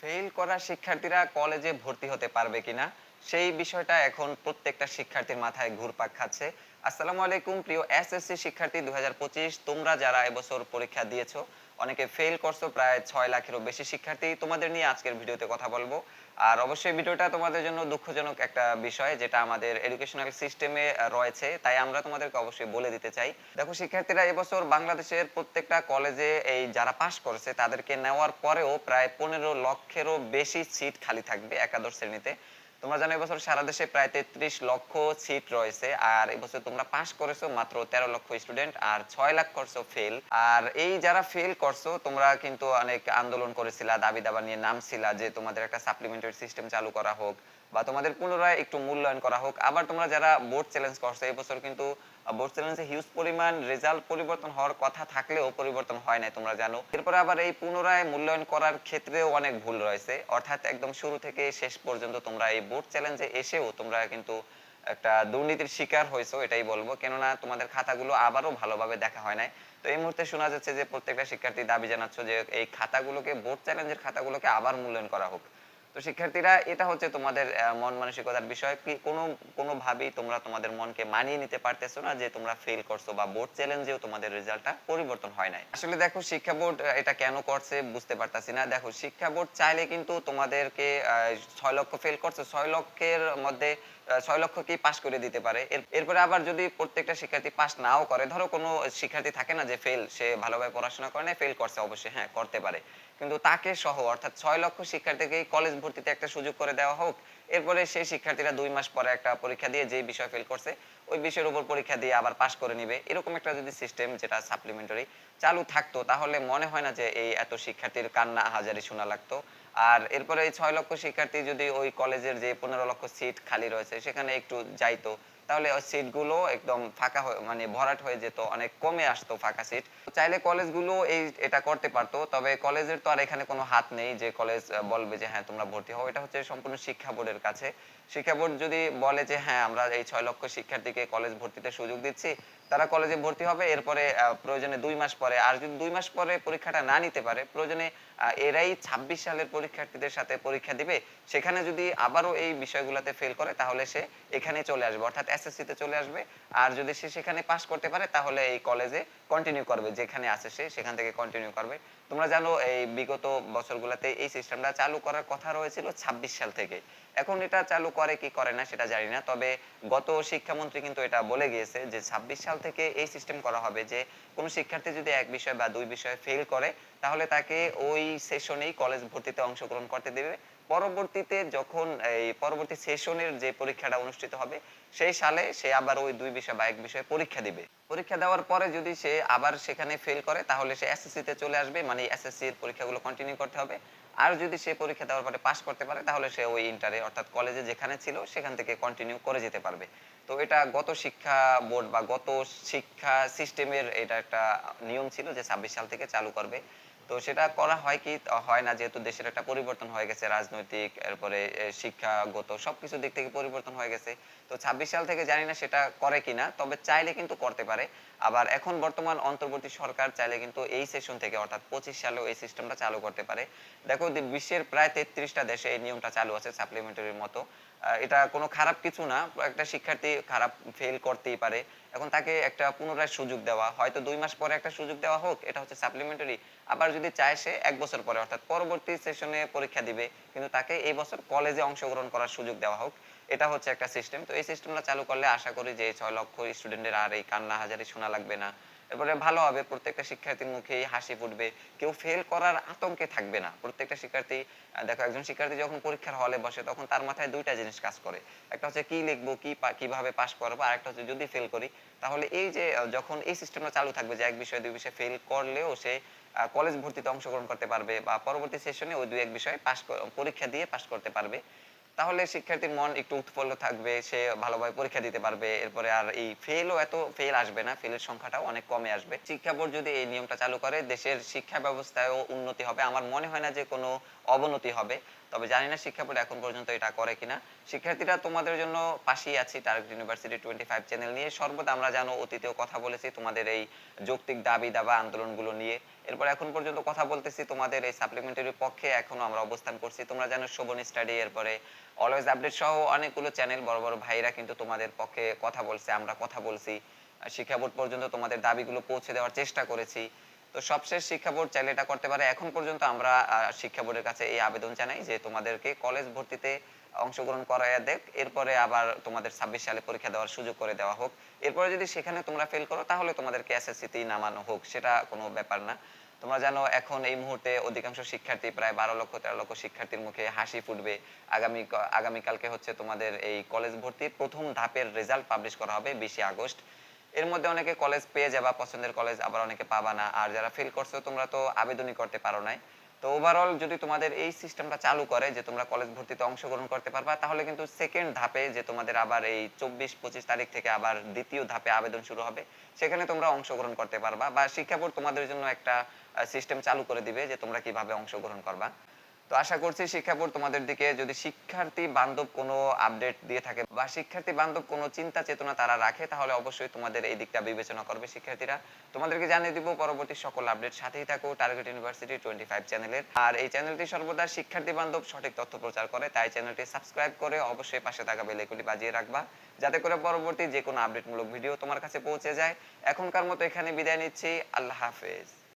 Fail করা শিক্ষার্থীরা কলেজে ভর্তি হতে পারবে কিনা, সেই বিষয়টা এখন প্রত্যেকটা শিক্ষার্থীর মাথায় ঘুরপাক খাচ্ছে। আসসালামু আলাইকুম, প্রিয় এসএসসি শিক্ষার্থী দুই হাজার পঁচিশ, তোমরা যারা এবছর পরীক্ষা দিয়েছ অনেকে ফেল করছ, প্রায় ছয় লাখেরও বেশি শিক্ষার্থী তোমাদের নিয়ে আজকের ভিডিওতে কথা বলব। আর অবশ্যই ভিডিওটা তোমাদের জন্য দুঃখজনক একটা বিষয়, যেটা আমাদের এডুকেশনাল সিস্টেমে রয়েছে, তাই আমরা তোমাদেরকে অবশ্যই বলে দিতে চাই। দেখো, শিক্ষার্থীরা এবছর বাংলাদেশের প্রত্যেকটা কলেজে এই যারা পাশ করেছে, তাদেরকে নেওয়ার পরেও প্রায় পনেরো লক্ষেরও বেশি সিট খালি থাকবে একাদশ শ্রেণীতে। তোমরা জানো এবছর সারা দেশে প্রায় তেত্রিশ লক্ষ সিট রয়েছে, আর এবছর তোমরা পাস করেছ মাত্র তেরো লক্ষ স্টুডেন্ট আর ছয় লাখ করছ ফেল আর এই যারা ফেল করছ, তোমরা কিন্তু অনেক আন্দোলন করেছিলা, দাবি দাবা নিয়ে নামছিলা যে তোমাদের একটা সাপ্লিমেন্টারি সিস্টেম চালু করা হোক। বা তোমাদের পুনরায় একটু মূল্যায়ন করা হোক। আবার তোমরা যারা বোর্ড চ্যালেঞ্জ করছ এবছর কিন্তু বোর্ড চ্যালেঞ্জে হিউজ পরিমাণ রেজাল্ট পরিবর্তন হওয়ার কথা থাকলেও পরিবর্তন হয় নাই, তোমরা জানো। এরপরে আবার এই পুনরায় মূল্যায়ন করার ক্ষেত্রেও অনেক ভুল রয়েছে। অর্থাৎ একদম শুরু থেকে শেষ পর্যন্ত তোমরা এই বোর্ড চ্যালেঞ্জে এসেও তোমরা কিন্তু একটা দুর্নীতির শিকার হয়েছো, এটাই বলব। কেননা তোমাদের খাতাগুলো আবারও ভালোভাবে দেখা হয় নাই। তো এই মুহূর্তে শোনা যাচ্ছে যে প্রত্যেকটা শিক্ষার্থী দাবি জানাচ্ছ যে এই খাতাগুলোকে বোর্ড চ্যালেঞ্জের খাতাগুলোকে আবার মূল্যায়ন করা হোক। তো শিক্ষার্থীরা, এটা হচ্ছে তোমাদের মন মানসিকতার বিষয়। কি কোনো, কোনোভাবেই তোমরা তোমাদের মনকে মানিয়ে নিতে পারতেছো না যে তোমরা ফেল করছ বা বোর্ড চ্যালেঞ্জেও তোমাদের রেজাল্টটা পরিবর্তন হয় নাই। আসলে দেখো, শিক্ষা বোর্ড এটা কেন করছে বুঝতে পারতাছি না। দেখো, শিক্ষা বোর্ড চাইলে কিন্তু তোমাদেরকে ছয় লক্ষ ফেল করছে। ছয় লক্ষের মধ্যে ছয় লক্ষকেই পাশ করে দিতে পারে। এরপরে আবার যদি প্রত্যেকটা শিক্ষার্থী পাস নাও করে, ধরো কোনো শিক্ষার্থী থাকে না যে ফেল সে ভালোভাবে পড়াশোনা করে না ফেল করছে অবশ্যই হ্যাঁ করতে পারে। কিন্তু তাকে সহ, অর্থাৎ ছয় লক্ষ শিক্ষার্থীকেই কলেজ ভর্তিতে একটা সুযোগ করে দেওয়া হোক, এরপরে সেই শিক্ষার্থীরা দুই মাস পরে একটা পরীক্ষা দিয়ে যে বিষয় ফেল করছে, ওই বিষয়ের উপর পরীক্ষা দিয়ে আবার পাশ করে নিবে। এরকম একটা যদি সিস্টেম যেটা সাপ্লিমেন্টারি চালু থাকতো, তাহলে মনে হয় না যে এই এত শিক্ষার্থীর কান্না হাজারি শোনা লাগতো। আর এরপরে এই ছয় লক্ষ শিক্ষার্থী যদি ওই কলেজের যে পনেরো লক্ষ সিট খালি রয়েছে, সেখানে একটু যাইতো, তাহলে ওই সিটগুলো একদম ফাঁকা হয়ে মানে ভরাট হয়ে যেত, অনেক কমে আসতো ফাঁকা সিট চাইলে কলেজগুলো এই, এটা করতে পারতো, তবে কলেজের তো আর এখানে কোনো হাত নেই যে কলেজ বলবে যে হ্যাঁ তোমরা ভর্তি হও। এটা হচ্ছে সম্পূর্ণ শিক্ষা বোর্ডের কাছে। শিক্ষা বোর্ড যদি বলে যে হ্যাঁ আমরা এই ছয় লক্ষ শিক্ষার্থীকে কলেজ ভর্তিতে সুযোগ দিচ্ছি, তারা কলেজে ভর্তি হবে। এরপরে প্রয়োজনে দুই মাস পরে, আর যদি দুই মাস পরে পরীক্ষাটা না নিতে পারে, প্রয়োজনে এরাই ছাব্বিশ সালের পরীক্ষার্থীদের সাথে পরীক্ষা দিবে। সেখানে যদি আবারও এই বিষয়গুলোতে ফেল করে, তাহলে সে এখানে চলে আসবে, অর্থাৎ এসএসসিতে চলে আসবে। আর যদি সে সেখানে পাস করতে পারে, তাহলে এই কলেজে কন্টিনিউ করবে। যেখানে আছে সে সেখান থেকে কন্টিনিউ করবে। তোমরা জানো, এই বিগত বছরগুলোতে এই সিস্টেমটা চালু করার কথা রয়েছিল ছাব্বিশ সাল থেকে। এখন এটা চালু করে কি করে না সেটা জানি না, তবে গত শিক্ষামন্ত্রী কিন্তু এটা বলে গিয়েছে যে ছাব্বিশ সাল থেকে এই সিস্টেম করা হবে যে কোনো শিক্ষার্থী যদি এক বিষয় বা দুই বিষয় ফেল করে, তাহলে তাকে ওই সেশনেই কলেজ ভর্তিতে অংশগ্রহণ করতে দেবে। পরবর্তীতে যখন এই পরবর্তী সেশনের যে পরীক্ষাটা অনুষ্ঠিত হবে, সেই সালে সে আবার ওই দুই বিষয় বা এক বিষয়ে পরীক্ষা দিবে। পরীক্ষা দেওয়ার পরে যদি সে আবার সেখানে ফেল করে, তাহলে সে এসএসসি তে চলে আসবে মানে এসএসসি এর পরীক্ষাগুলো কন্টিনিউ করতে হবে। আর যদি সে পরীক্ষা দেওয়ার পরে পাশ করতে পারে, তাহলে সে ওই ইন্টারে অর্থাৎ কলেজে যেখানে ছিল, সেখান থেকে কন্টিনিউ করে যেতে পারবে। তো এটা গত শিক্ষা বোর্ড বা গত শিক্ষা সিস্টেমের এটা একটা নিয়ম ছিল যে ছাব্বিশ সাল থেকে চালু করবে। তো সেটা করা হয় কি হয় না, যেহেতু দেশের একটা পরিবর্তন হয়ে গেছে, রাজনৈতিক, এরপরে শিক্ষাগত সবকিছু দিক থেকে পরিবর্তন হয়ে গেছে। তো ছাব্বিশ সাল থেকে জানি না সেটা করে কিনা, তবে চাইলে কিন্তু করতে পারে। আবার এখন বর্তমান অন্তর্বর্তী সরকার চাইলে কিন্তু এই সেশন থেকে, অর্থাৎ পঁচিশ সালেও এই সিস্টেমটা চালু করতে পারে। দেখো বিশ্বের প্রায় তেত্রিশটা দেশে এই নিয়মটা চালু আছে সাপ্লিমেন্টারির মতো। এটা কোনো খারাপ কিছু না, একটা শিক্ষার্থী খারাপ ফেল করতেই পারে। এখন তাকে একটা পুনরায় সুযোগ দেওয়া, হয়তো দুই মাস পরে একটা সুযোগ দেওয়া হোক, এটা হচ্ছে সাপ্লিমেন্টারি আবার যদি চায় সে এক বছর পরে, অর্থাৎ পরবর্তী সেশনে পরীক্ষা দিবে, কিন্তু তাকে এই বছর কলেজে অংশগ্রহণ করার সুযোগ দেওয়া হোক, এটা হচ্ছে একটা সিস্টেম তো এই সিস্টেমটা চালু করলে আশা করি যে ছয় লক্ষ স্টুডেন্টের আর এই কান্না হাজারি শোনা লাগবে না। এরপরে ভালো হবে, প্রত্যেকটা শিক্ষার্থীর মুখেই হাসি ফুটবে। কেউ ফেল করার আতঙ্কে থাকবে না। প্রত্যেকটা শিক্ষার্থী দেখো একজন শিক্ষার্থী যখন পরীক্ষার হলে বসে, তখন তার মাথায় দুইটা জিনিস কাজ করে। একটা হচ্ছে কি লিখব, কি কীভাবে পাস করব, আর একটা হচ্ছে যদি ফেল করি, তাহলে এই যে যখন এই সিস্টেমটা চালু থাকবে যে এক বিষয়ে, দুই বিষয়ে ফেল করলেও সে কলেজ ভর্তিতে অংশগ্রহণ করতে পারবে বা পরবর্তী সেশনে ওই দুই, এক বিষয়ে পাস পরীক্ষা দিয়ে পাস করতে পারবে। তাহলে শিক্ষার্থীর মন একটু উৎফুল্ল থাকবে, সে ভালোভাবে পরীক্ষা দিতে পারবে, এরপরে আর এই ফেলও এত ফেল আসবে না ফেলের সংখ্যাটাও অনেক কমে আসবে। শিক্ষা বোর্ড যদি এই নিয়মটা চালু করে, দেশের শিক্ষা ব্যবস্থায়ও উন্নতি হবে। আমার মনে হয় না যে কোনো অবনতি হবে। তবে জানি না শিক্ষা বোর্ড এখন পর্যন্ত এটা করে কিনা। শিক্ষার্থীরা তোমাদের জন্য পাশেই আছি target university twenty five channel নিয়ে। সর্বদা আমরা জানো অতীতেও কথা বলেছি তোমাদের এই যৌক্তিক দাবি দাবা আন্দোলনগুলো নিয়ে। এরপর এখন পর্যন্ত কথা বলতেছি তোমাদের এই সাপ্লিমেন্টারির পক্ষে, এখনও আমরা অবস্থান করছি। তোমরা জানো শোভন স্টাডি এরপরে অলওয়েজ আপডেট সহ অনেকগুলো চ্যানেল বড় বড় ভাইরা কিন্তু তোমাদের পক্ষে কথা বলছে, আমরা কথা বলছি। শিক্ষা বোর্ড পর্যন্ত তোমাদের দাবিগুলো পৌঁছে দেওয়ার চেষ্টা করেছি। তো সবশেষ শিক্ষা বোর্ড চাইলে এটা করতে পারে। এখন পর্যন্ত আমরা শিক্ষা বোর্ডের কাছে এই আবেদন জানাই যে তোমাদেরকে কলেজ ভর্তিতে অংশগ্রহণ করাইয়া দেখ এরপরে আবার তোমাদের ছাব্বিশ সালে পরীক্ষা দেওয়ার সুযোগ করে দেওয়া হোক। এরপরে যদি সেখানে তোমরা ফেল করো, তাহলে তোমাদেরকে এসএসসিতেই নামানো হোক। সেটা কোনো ব্যাপার না। তোমরা জানো, এখন এই মুহূর্তে অধিকাংশ শিক্ষার্থী প্রায় বারো লক্ষ, তেরো লক্ষ শিক্ষার্থীর মুখে হাসি ফুটবে। আগামী আগামীকালকে হচ্ছে তোমাদের এই কলেজ ভর্তির প্রথম ধাপের রেজাল্ট পাবলিশ করা হবে, বিশে আগস্ট। এর মধ্যে অনেকে কলেজ পেয়ে যাবা, পছন্দের কলেজ আবার অনেকে পাবা না। আর যারা ফেল করছ, তোমরা তো আবেদনই করতে পারো নাই। তো ওভারঅল যদি তোমাদের এই সিস্টেমটা চালু করে যে তোমরা কলেজ ভর্তিতে অংশগ্রহণ করতে পারবা, তাহলে কিন্তু সেকেন্ড ধাপে যে তোমাদের আবার এই চব্বিশ, পঁচিশ তারিখ থেকে আবার দ্বিতীয় ধাপে আবেদন শুরু হবে, সেখানে তোমরা অংশগ্রহণ করতে পারবা বা শিক্ষা বোর্ড তোমাদের জন্য একটা সিস্টেম চালু করে দিবে যে তোমরা কীভাবে অংশগ্রহণ করবা। তো আশা করছি শিক্ষা বোর্ড তোমাদের দিকে যদি শিক্ষার্থী বান্ধব কোনো আপডেট দিয়ে থাকে বা শিক্ষার্থী বান্ধব কোনো চিন্তা চেতনা তারা রাখে, তাহলে অবশ্যই তোমাদের এই দিকটা বিবেচনা করবে শিক্ষার্থীরা। তোমাদেরকে জানিয়ে দিব পরবর্তী সকল আপডেট সাথেই থাকো টার্গেট ইউনিভার্সিটি টোয়েন্টি ফাইভ চ্যানেলের আর এই চ্যানেলটি সর্বদা শিক্ষার্থী বান্ধব সঠিক তথ্য প্রচার করে, তাই চ্যানেলটি সাবস্ক্রাইব করে অবশ্যই পাশে থাকা বেলেকুলি বাজিয়ে রাখবা, যাতে করে পরবর্তী যে কোনো আপডেটমূলক ভিডিও তোমার কাছে পৌঁছে যায়। এখনকার মতো এখানে বিদায় নিচ্ছি, আল্লাহ হাফেজ।